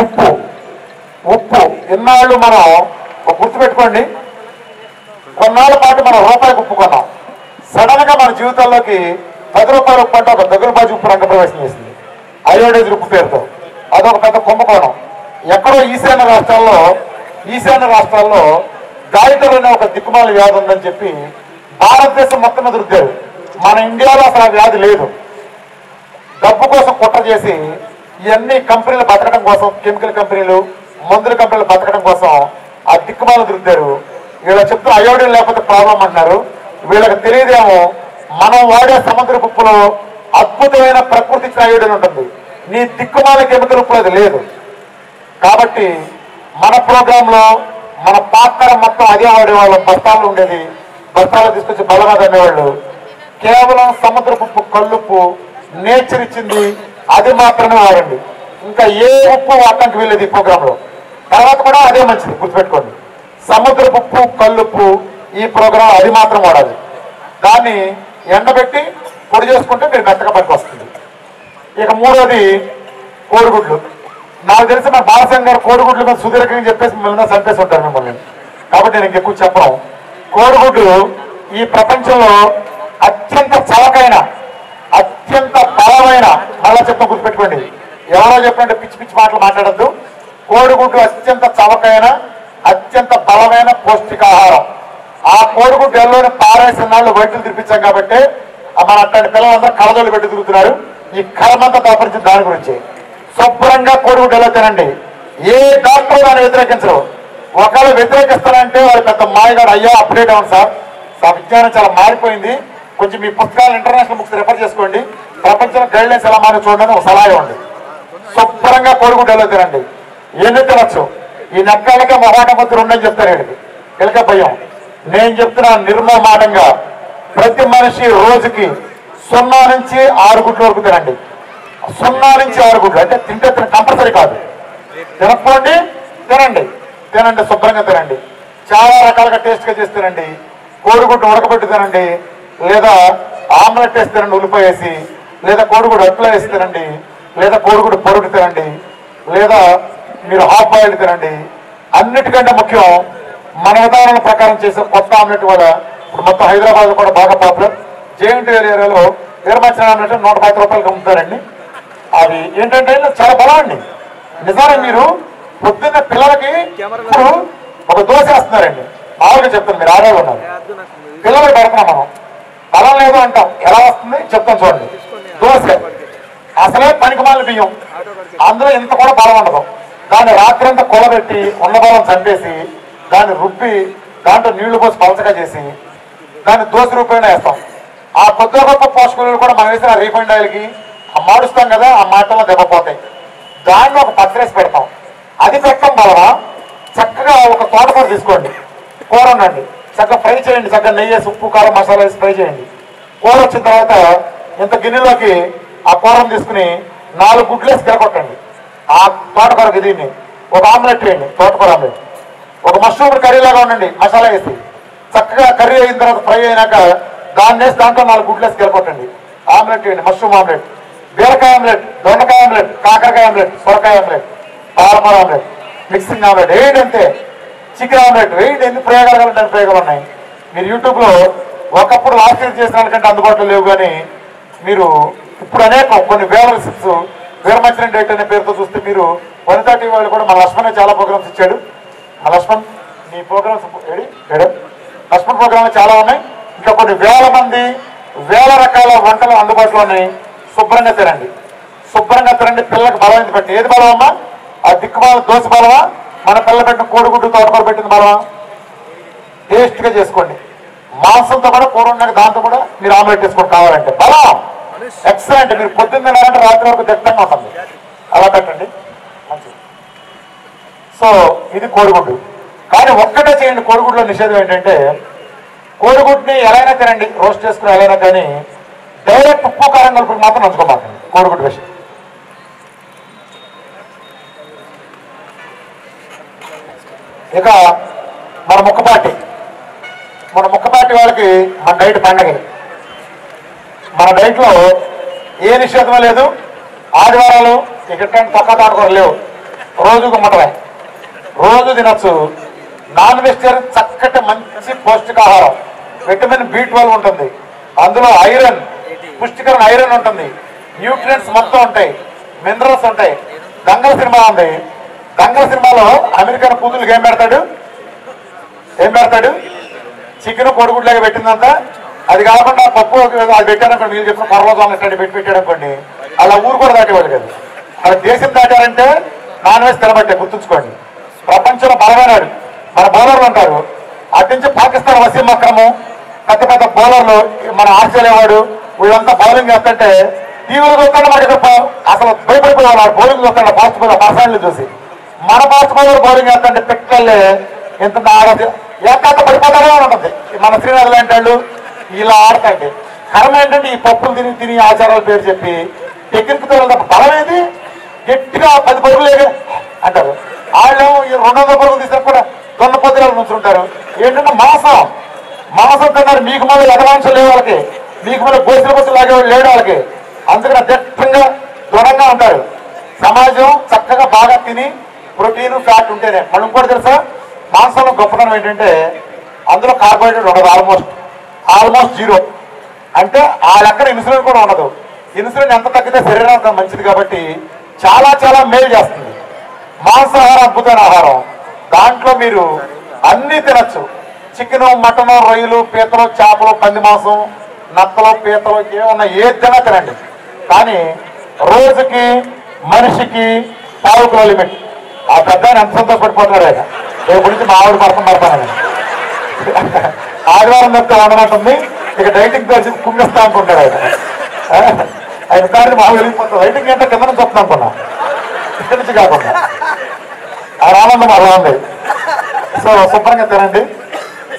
ఉప్పు ఉప్పు ఇన్నాళ్ళు మనం ఒక గుర్తుపెట్టుకోండి కొన్నాళ్ళ పాటు మనం రూపాయికి ఉప్పు కొన్నాం సడన్గా మన జీవితంలోకి పది రూపాయల ఉప్పు అంటే ఒక దగ్గరబాజు ఉప్పు రంగ ప్రవేశం చేసింది. అయోడైజ్ ఉప్పు పేరుతో. అదొక పెద్ద కుంభకోణం. ఎక్కడో ఈశాన్య రాష్ట్రాల్లో ఈశాన్య రాష్ట్రాల్లో గాయకులు అనే ఒక దిక్కుమాల వ్యాధి ఉందని చెప్పి భారతదేశం మొత్తం మీద రుద్దారు. మన ఇండియాలో అసలు ఆ వ్యాధి లేదు. డబ్బు కోసం కుట్ర చేసి ఇవన్నీ కంపెనీలు బతకడం కోసం కెమికల్ కంపెనీలు మందుల కంపెనీలు బతకడం కోసం ఆ దిక్కుమాలు దురుద్దారు వీళ్ళ చెప్తూ అయోడిన్ లేకపోతే ప్రాబ్లం అంటున్నారు. వీళ్ళకి తెలియదేమో మనం వాడే సముద్ర ఉప్పులో అద్భుతమైన ప్రకృతి ఇచ్చిన అయోడిన్ ఉంటుంది. నీ దిక్కుమాల కెమికల్ ఉప్పు అది లేదు. కాబట్టి మన ప్రోగ్రామ్లో మన పాత్ర మొత్తం అదే వాడేవాళ్ళం బస్తాలు ఉండేది. బస్తాలు తీసుకొచ్చి బలగా అనేవాళ్ళు కేవలం సముద్రపు ఉప్పు కల్లుప్పు నేచర్ ఇచ్చింది అది మాత్రమే వాడండి ఇంకా ఏ ఉప్పు వాడటానికి వెళ్ళేది ఈ ప్రోగ్రామ్లో తర్వాత కూడా అదే మంచిది గుర్తుపెట్టుకోండి. సముద్రపు ఉప్పు కల్లుప్పు ఈ ప్రోగ్రాం అది మాత్రం వాడాలి. దాన్ని ఎండబెట్టి పొడి చేసుకుంటే మీరు మెత్తగా పనికి వస్తుంది. ఇక మూడోది కోడిగుడ్లు. నాకు తెలిసి మన బాలసింగ్ గారు కోడిగుడ్లు మీద సుదీర్ఘంగా చెప్పేసి మిమ్మల్ని చంపేసి ఉంటారు మిమ్మల్ని. కాబట్టి నేను ఇంకెక్కువ చెప్పను. కోడిగుడ్లు ఈ ప్రపంచంలో అత్యంత చవకైన అత్యంత బలమైన మళ్ళా చెప్ప గుర్తుపెట్టుకోండి. ఎవరో చెప్పండి పిచ్చి పిచ్చి మాటలు మాట్లాడద్దు. కోడిగుడ్డు అత్యంత చవకైన అత్యంత బలమైన పౌష్టికాహారం. ఆ కోడిగుడ్డు ఎల్లోని పారేసిన నాళ్ళు వైద్యులు తినిపించాం కాబట్టి మన అట్లాంటి పిల్లలందరూ కళదోళ్ళు పెట్టి తిరుగుతున్నారు. ఈ కలమంతా దాపరించిన దాని గురించి. శుభ్రంగా కోడిగుడ్డు ఎలా తినండి? ఏ డాక్టర్ దాన్ని వ్యతిరేకించరు. ఒకవేళ వ్యతిరేకిస్తారంటే వాళ్ళు పెద్ద మాయగాడు. అయ్యా అప్డేట్ అవ్వండి సార్. ఆ విజ్ఞానం చాలా మారిపోయింది. కొంచెం మీ పుస్తకాలు ఇంటర్నేషనల్ బుక్స్ రెఫర్ చేసుకోండి. ప్రపంచంలో గైడ్లైన్స్ ఎలా మారి చూడండి ఒక సలహా ఇవ్వండి. శుభ్రంగా కోరుకుంటే ఎలా తినండి. ఎన్ని తినచ్చు? ఈ నక్కలకే మొహాట మధ్య ఉండని చెప్తారు వీడికి భయం. నేను చెప్తున్న నిర్మమాటంగా ప్రతి మనిషి రోజుకి సున్నా నుంచి ఆరు గుడ్ల వరకు తినండి. సున్నా నుంచి ఆరు గుడ్లు. అంటే తింటే తిన కంపల్సరీ కాదు. తినకపోండి తినండి. తినండి శుభ్రంగా తినండి. చాలా రకాలుగా టేస్ట్గా చేసి తినండి. కోడిగుడ్డు ఉడకబెట్టి తినండి. లేదా ఆమ్లెట్ వేసి తినండి ఉల్లిపాయ వేసి. లేదా కోడిగుడ్డు అట్లా వేసి తినండి? లేదా కోడిగుడ్డు పొరుగు తినండి? లేదా మీరు హాఫ్ బాయిల్డ్ తినండి? అన్నిటికంటే ముఖ్యం మన విధానం ప్రకారం చేసే కొత్త ఆమ్లెట్ కూడా ఇప్పుడు మొత్తం హైదరాబాద్ కూడా బాగా పాపులర్. జేఎన్టీ ఏరియాలో వీరమచ్చిన ఆమ్లెట్ నూట పది రూపాయలకి అమ్ముతారండి. అవి ఏంటంటే చాలా బలం అండి నిజానికి మీరు పొద్దున్న పిల్లలకి ఇప్పుడు ఒక దోశ వేస్తున్నారండి. మామూలుగా చెప్తాను మీరు ఆడే ఉన్నారు. పిల్లలకి పెడుతున్నాం మనం. బలం లేదు అంటాం. ఎలా వస్తుంది? చెప్తాం చూడండి. దోశ అసలే పనికిమాల బియ్యం. అందులో ఇంత కూడా బలం ఉండదు. దాన్ని రాత్రంతా కూలబెట్టి ఉన్న బలం చంపేసి దాన్ని రుబ్బి దాంట్లో నీళ్ళు పోసి పలచగా చేసి దాన్ని దోశ రూపాయన వేస్తాం. ఆ కొద్ది గొప్ప పోషకాలు కూడా మనం వేసిన రీఫైండ్ ఆయిల్కి మారుస్తాం కదా ఆ మాటల్లో దెబ్బపోతాయి దాన్ని ఒక పచ్చరేసి పెడతాం. అది పెట్టడం బలమా చక్కగా ఒక తోటకూర తీసుకోండి. కూర ఉండండి చక్కగా ఫ్రై చేయండి. చక్కగా నెయ్యి ఉప్పు కారం మసాలా వేసి ఫ్రై చేయండి. కూర వచ్చిన తర్వాత ఇంత గిన్నెలోకి ఆ కూరను తీసుకుని నాలుగు గుడ్లేసి తిరగొట్టండి ఆ తోటకూరకి దీన్ని ఒక ఆమ్లెట్ వేయండి తోటకూర ఆమ్లెట్. ఒక మష్రూమ్ కర్రీ లాగా ఉండండి మసాలా వేసి. చక్కగా కర్రీ అయిన తర్వాత ఫ్రై అయినాక దాన్ని వేసి దాంట్లో నాలుగు గుడ్లేసి తిరగొట్టండి ఆమ్లెట్ వేయండి మష్రూమ్ ఆమ్లెట్. బీరకాయ ఆమ్లెట్ దొండకాయ ఆమ్లెట్ కాకరకాయ ఆమ్లెట్ సొరకాయ ఆమ్లెట్ పాలకూర ఆమ్లెట్ మిక్సింగ్ ఆమ్లెట్. వేయండి అంతే చికెన్ ఆమ్లెట్. వేయండి ఎన్ని ప్రయోగాలు కావాలంటే ప్రయోగాలు ఉన్నాయి? మీరు యూట్యూబ్లో ఒకప్పుడు లాస్ట్ ఇయర్ చేసిన దానికంటే అందుబాటులో లేవు కానీ మీరు ఇప్పుడు అనేక కొన్ని వేల సిప్స్ వీరమచరణ డేట్ అనే పేరుతో చూస్తే మీరు వనితా టీవీ వాళ్ళు కూడా మా లక్ష్మణ్ చాలా ప్రోగ్రామ్స్ ఇచ్చాడు. మా లక్ష్మణ్ నీ ప్రోగ్రామ్స్ ఏడి? లక్ష్మణ్ ప్రోగ్రామ్లు చాలా ఉన్నాయి. ఇంకా కొన్ని వేల మంది వేల రకాల వంటలు అందుబాటులో ఉన్నాయి. శుభ్రంగా తినండి. శుభ్రంగా తినండి పిల్లలకు బలం ఎందుకు పెట్టి ఏది బలం అమ్మా ఆ దిక్కుమాల దోశ బలమా? మన పిల్ల పెట్టిన కోడిగుడ్డు తోటకూర పెట్టింది బలమా? టేస్ట్గా చేసుకోండి. మాంసంతో కూడా కూర ఉన్నాక దాంతో కూడా మీరు ఆమ్లెట్ వేసుకోండి కావాలంటే. బలం! ఎక్సలెంట్ మీరు పొద్దున్న తినాలంటే రాత్రి వరకు దిట్టంగా ఉంటుంది. అలా పెట్టండి. మంచిది. సో ఇది కోడిగుడ్డు. కానీ ఒక్కటే చేయండి కోడిగుడ్లో నిషేధం ఏంటంటే కోడిగుడ్డుని ఎలా అయినా తినండి రోస్ట్ చేసుకుని ఎలా అయినా కానీ డైరెక్ట్ ఉప్పు కారం కలుపుని మాత్రం నంచుకోమాకండి కోడిగుడ్డు విషయం ఇక మన ముక్కపాటి మన ముఖపాటి వాళ్ళకి మన డైట్ పండగ. మన డైట్లో ఏ నిషేధం లేదు. ఆదివారాలు ఇక తొక్క తాటకూర లేవు. రోజు గుమ్మటమే రోజు తినొచ్చు. నాన్ వెజిటేరియన్ చక్కటి మంచి పౌష్టికాహారం. విటమిన్ బి ట్వెల్వ్ ఉంటుంది. అందులో ఐరన్ పుష్టికరణ ఐరన్ ఉంటుంది. న్యూట్రియంట్స్ మొత్తం ఉంటాయి. మినరల్స్ ఉంటాయి. దంగల సినిమా ఉంది. దంగల సినిమాలో అమెరికన్ కూతురికి ఏం పెడతాడు? ఏం పెడతాడు? చికెన్ కొడుగుడ్లాగా పెట్టిందంతా అది కాకుండా పప్పు అది పెట్టారనుకోండి మీరు చెప్పిన పర్వతాలు ఇట్లాంటి పెట్టి పెట్టాడనుకోండి అలా ఊరు కూడా దాటేవాళ్ళు కదా. అలా దేశం దాటారంటే నాన్ వెజ్ తినబట్టే గుర్తుంచుకోండి. ప్రపంచంలో బలమైనాడు మన బౌలర్లు ఉంటారు. అటు నుంచి పాకిస్తాన్ వసీం అక్రమం పెద్ద పెద్ద బౌలర్లు మన ఆస్ట్రేలియా వాడు వీళ్ళంతా బౌలింగ్ చేస్తుంటే టీవీలో చూస్తాడు మనకి తప్ప అసలు వాడు బౌలింగ్ చూస్తాడు ఫాస్ట్ బౌలర్ పర్సనల్ చూసి. మన ఫాస్ట్ బౌలర్ బౌలింగ్ చేస్తుంటే పిక్కలే ఎంత ఆడ ఏకాంత పడిపోతానే ఉంటుంది మన శ్రీనగర్ లాంటి వాళ్ళు ఇలా ఆడతాండి కర్మ ఏంటంటే ఈ పప్పులు తిని తిని ఆచారాల పేరు చెప్పి టెక్నిక్తో తప్ప బలం ఏది? గట్టిగా పది పరుగులు అంటారు. వాళ్ళు ఈ రెండు వందల పరుగులు తీసినా కూడా దొన్న పొద్దురాలు నుంచుంటారు. ఏంటంటే మాంసం. మాసం తిన్నారు. మీకు మళ్ళీ ఎదవాంశం లేవు వాళ్ళకి. మీకు మళ్ళీ గోసిన బస్సులు లాగేవాళ్ళు లేడు వాళ్ళకి. అందుకని అధ్యక్షంగా దృఢంగా ఉంటారు. సమాజం చక్కగా బాగా తిని ప్రోటీన్ ఫ్యాట్ ఉంటేనే. మనం కూడా తెలుసా? మాంసంలో గొప్పతనం ఏంటంటే అందులో కార్బోహైడ్రేట్ ఉండదు ఆల్మోస్ట్ ఆల్మోస్ట్ జీరో అంటే ఆ లెక్కన ఇన్సులిన్ కూడా ఉండదు. ఇన్సులిన్ ఎంత తగ్గితే శరీరానికి మంచిది కాబట్టి చాలా చాలా మేలు చేస్తుంది. మాంసాహారం అద్భుతమైన ఆహారం. దాంట్లో మీరు అన్ని తినచ్చు. చికెన్ మటన్ రొయ్యలు పీతలు చేపలు పంది మాంసం నత్తలు పీతలు ఏమన్నా ఏది తినా తినండి. కానీ రోజుకి మనిషికి పావు కిలో లిమిట్. ఆ పెద్ద ఎంత సంతోషపడిపోతున్నాడు ఆయన. రేపు నుంచి మా ఆవిడ పడతాం పడతానని ఆదివారం యొక్క వండనట్టుంది ఇక డైటింగ్ కలిసి కుంగిస్తా అనుకుంటాడు ఆయన. ఆయన దాన్ని మాకు వెళ్ళిపోతుంది. డైటింగ్ అంటే కింద నుంచి వస్తుంది అనుకున్నా. ఇక్కడి నుంచి కాకుండా. ఆ ఆనందం అలా ఉంది. సో శుభ్రంగా తినండి.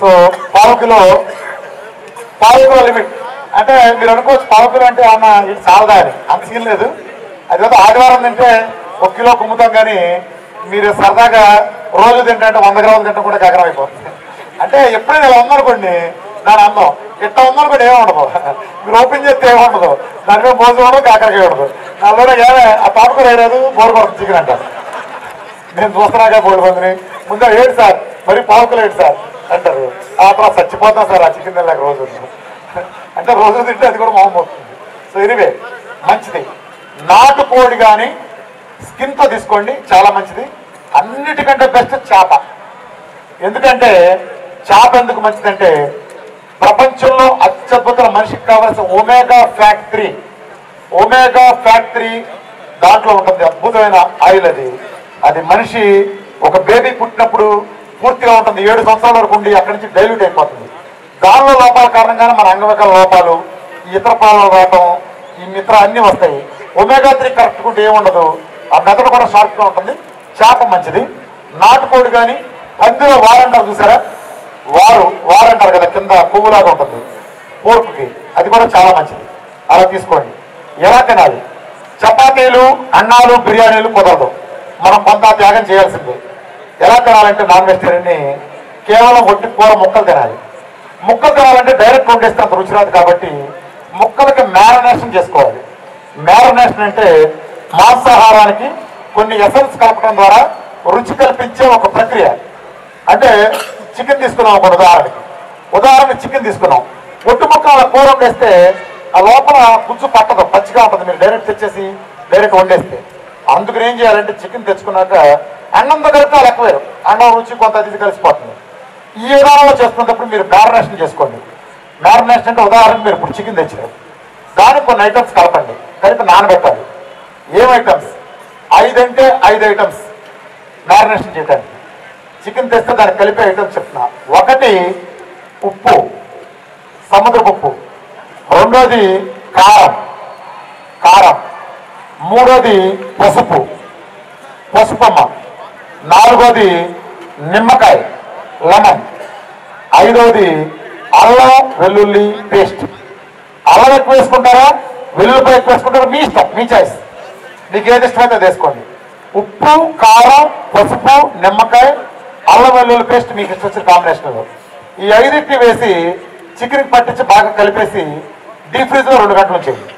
సో పావు కిలో పావు కిలో లిమిట్. అంటే మీరు అనుకోవచ్చు పావు కిలో అంటే అన్న ఇది చాలదా అని. అంత సీన్ లేదు. అదేదో ఆదివారం తింటే ఒక కిలో కుమ్ముతాం కానీ మీరు సరదాగా రోజు తింటే అంటే వంద గ్రాములు తింటే కూడా గగనం అయిపోతుంది. అంటే ఎప్పుడైనా ఇలా ఉందనుకోండి దాని అందం ఇట్లా ఉందనుకోండి ఏముండదు. మీరు ఓపెన్ చేస్తే ఏముండదు. దాని మీద మోసం ఉండదు కాకరకాయ ఉండదు. నాలో ఏమే ఆ తోటకూర వేయలేదు బోరు చికెన్ అంటారు నేను చూస్తున్నాగా బోర్డు మందిని. ముందు ఏడు సార్ మరి పావుకులు ఏడు సార్ అంటారు. ఆ తర్వాత చచ్చిపోతాం సార్ ఆ చికెన్ తినలేక రోజు. అంటే రోజు తింటే అది కూడా మొహం పోతుంది. సో ఎనివే మంచిది. నాటుకోడి కానీ స్కిన్తో తీసుకోండి చాలా మంచిది. అన్నిటికంటే బెస్ట్ చేప. ఎందుకంటే చేప ఎందుకు మంచిదంటే ప్రపంచంలో అత్యద్భుతమైన మనిషికి కావాల్సిన ఒమేగా ఫ్యాక్టరీ ఒమేగా ఫ్యాక్టరీ దాంట్లో ఉంటుంది అద్భుతమైన ఆయిల్ అది. అది మనిషి ఒక బేబీ పుట్టినప్పుడు పూర్తిగా ఉంటుంది. ఏడు సంవత్సరాల వరకు ఉండి అక్కడి నుంచి డైల్యూట్ అయిపోతుంది. దానిలో లోపాల కారణంగానే మన అంగవికల లోపాలు ఈ ఇతర పాలన రావటం ఈ మిత్ర అన్నీ వస్తాయి. ఒమేగా త్రీ కరెక్ట్ ఉంటే ఏముండదు. ఆ మెదడు కూడా షార్ప్గా ఉంటుంది. చేప మంచిది. నాటుకోడి కానీ పందిలో వారంటారు చూసారా? వారు వారంటారు కదా కింద పువ్వులాగా ఉంటుంది పోర్పుకి అది కూడా చాలా మంచిది. అలా తీసుకోండి. ఎలా తినాలి? చపాతీలు అన్నాలు బిర్యానీలు కుదరదు. మనం కొంత త్యాగం చేయాల్సిందే. ఎలా తినాలంటే నాన్ వెజిటేరియన్ని కేవలం ఒట్టి కూర ముక్కలు తినాలి. ముక్కలు తినాలంటే డైరెక్ట్ వండేస్తే అంత రుచి రాదు కాబట్టి ముక్కలకి మ్యారినేషన్ చేసుకోవాలి. మ్యారినేషన్ అంటే మాంసాహారానికి కొన్ని ఎసెన్స్ కలపడం ద్వారా రుచి కల్పించే ఒక ప్రక్రియ. అంటే చికెన్ తీసుకున్నాం ఒక ఉదాహరణకి. ఉదాహరణ చికెన్ తీసుకున్నాం. ఒట్టు ముక్కల కూర వండేస్తే ఆ లోపల గుజ్జు పట్టదు పచ్చిగా ఉంటుంది. మీరు డైరెక్ట్ తెచ్చేసి డైరెక్ట్ వండేస్తే. అందుకు ఏం చేయాలంటే చికెన్ తెచ్చుకున్నాక అన్నంతో కలిపితే లెక్క వేరు. అన్నం రుచి కొంత అది కలిసిపోతుంది. ఈ విధానంలో చేసుకున్నప్పుడు మీరు మ్యారినేషన్ చేసుకోండి. మ్యారినేషన్ అంటే ఉదాహరణకు మీరు ఇప్పుడు చికెన్ తెచ్చారు. దానికి కొన్ని ఐటమ్స్ కలపండి. కలిపి నానబెట్టాలి. ఏం ఐటమ్స్? ఐదు అంటే ఐదు ఐటమ్స్ మ్యారినేషన్ చేయడానికి చికెన్ తెస్తే దానికి కలిపే ఐటమ్స్ చెప్తున్నా. ఒకటి ఉప్పు సముద్రపు ఉప్పు రెండోది కారం కారం. మూడోది పసుపు పసుపమ్మ. నాలుగోది నిమ్మకాయ లెమన్. ఐదోది అల్లం వెల్లుల్లి పేస్ట్. అల్లం ఎక్కువ వేసుకుంటారా? వెల్లుల్లిపాయ ఎక్కువ వేసుకుంటారా? మీ ఇష్టం మీ చాయిస్ మీకు ఏది ఇష్టమైతే తీసుకోండి వేసుకోండి. ఉప్పు కారం పసుపు నిమ్మకాయ అల్లం వెల్లుల్లి పేస్ట్ మీకు ఇష్టం వచ్చిన కాంబినేషన్ ఈ ఐదింటిని వేసి చికెన్ పట్టించి బాగా కలిపేసి డీప్ ఫ్రిజ్లో రెండు గంటలు ఉంచేయండి.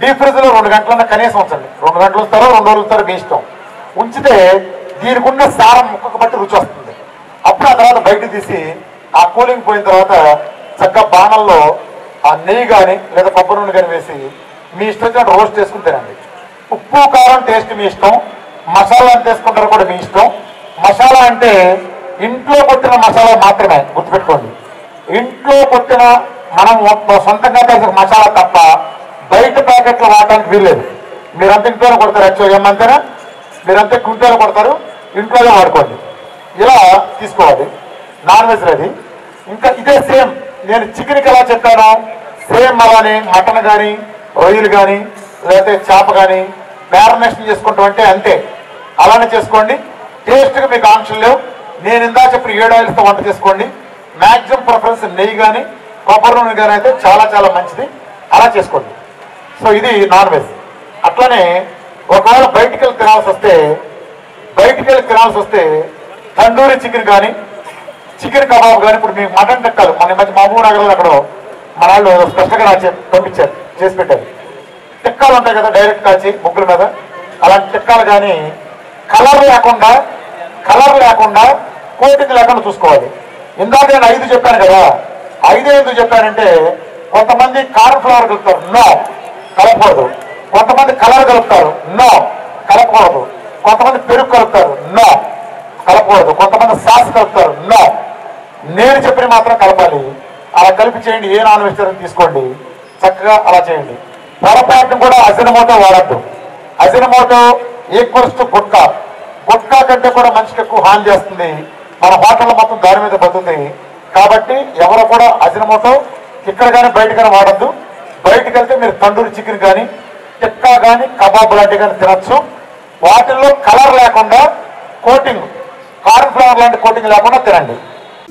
డీప్ ఫ్రిజ్లో రెండు గంటలన్నా కనీసం ఉంచండి. రెండు గంటలు ఉంచుతారో రెండు రోజులు ఉంచుతారో మీ ఇష్టం. ఉంచితే దీనికి ఉన్న సారం ముక్కకు బట్టి రుచి వస్తుంది. అప్పుడు ఆ తర్వాత బయట తీసి ఆ కూలింగ్ పోయిన తర్వాత చక్కగా బాణంలో ఆ నెయ్యి కానీ లేదా కొబ్బరి నూనె కానీ వేసి మీ ఇష్టం వచ్చినట్టు రోస్ట్ చేసుకుని తినండి. ఉప్పు కారం టేస్ట్ మీ ఇష్టం. మసాలా ఎంత వేసుకుంటారో కూడా మీ ఇష్టం. మసాలా అంటే ఇంట్లో కొట్టిన మసాలా మాత్రమే గుర్తుపెట్టుకోండి. ఇంట్లో కొట్టిన మనం సొంతంగా చేసిన మసాలా తప్ప బయట ప్యాకెట్లు వాడడానికి వీల్లేదు. మీరంతా ఇంట్లోనే కొడతారు యాక్చువల్గా ఏమంతేనా మీరంతా కుంటలో కొడతారు ఇంట్లోనే వాడుకోండి. ఇలా తీసుకోవాలి. నాన్ వెజ్ అది ఇంకా ఇదే సేమ్ నేను చికెన్కి ఎలా చెప్పానో సేమ్ అలానే మటన్ కానీ రొయ్యలు కానీ లేకపోతే చేప కానీ మ్యారినేషన్ చేసుకుంటాం అంటే అంతే. అలానే చేసుకోండి. టేస్ట్గా మీకు ఆంక్షలు లేవు. నేను ఇందా చెప్పిన ఏడు ఆయిల్స్తో వంట చేసుకోండి. మ్యాక్సిమం ప్రిఫరెన్స్ నెయ్యి కానీ కొబ్బరి నూనె కానీ అయితే చాలా చాలా మంచిది. అలా చేసుకోండి. సో ఇది నాన్ వెజ్ అట్లానే ఒకవేళ బయటికి వెళ్ళి తినాల్సి వస్తే బయటికి వెళ్ళి తినాల్సి వస్తే తందూరి చికెన్ కానీ చికెన్ కబాబ్ కానీ ఇప్పుడు మీకు మటన్ టిక్కాలు మన మధ్య మహబూబ్ నగర్లో అక్కడ మన వాళ్ళు స్పెషల్గా నాకు పంపించారు చేసి పెట్టారు. చిక్కాలు ఉంటాయి కదా డైరెక్ట్ కాల్చి బుక్కుల మీద. అలాంటి చిక్కాలు కానీ కలర్ లేకుండా కలర్ లేకుండా కోటింగ్ లేకుండా చూసుకోవాలి. ఇందాక నేను ఐదు చెప్పాను కదా. ఐదు ఎందుకు చెప్పానంటే కొంతమంది కార్న్ ఫ్లవర్ కలుపుతారు. నో కలపకూడదు. కొంతమంది కలర్ కలుపుతారు. నో కలపకూడదు. కొంతమంది పెరుగు కలుపుతారు. నో కలపకూడదు. కొంతమంది సాస్ కలుపుతారు. నో నేను చెప్పిన మాత్రం కలపాలి. అలా కలిపి చేయండి. ఏ నాన్ వెజిటేరియన్ తీసుకోండి. చక్కగా అలా చేయండి. పొరపాటును కూడా Ajinomoto వాడద్దు. Ajinomoto equals to gutka. Gutka కంటే కూడా మనిషికి ఎక్కువ హాని చేస్తుంది. మన హోటల్ మొత్తం దాని మీద పోతుంది కాబట్టి ఎవరు కూడా అజినమోటో ఇక్కడ కానీ బయట కానీ వాడద్దు. బయటకు వెళ్తే మీరు తండూరి చికెన్ కానీ టిక్కా కానీ కబాబ్ లాంటివి కానీ తినచ్చు. వాటిల్లో కలర్ లేకుండా కోటింగ్ కార్న్ ఫ్లవర్ లాంటి కోటింగ్ లేకుండా తినండి.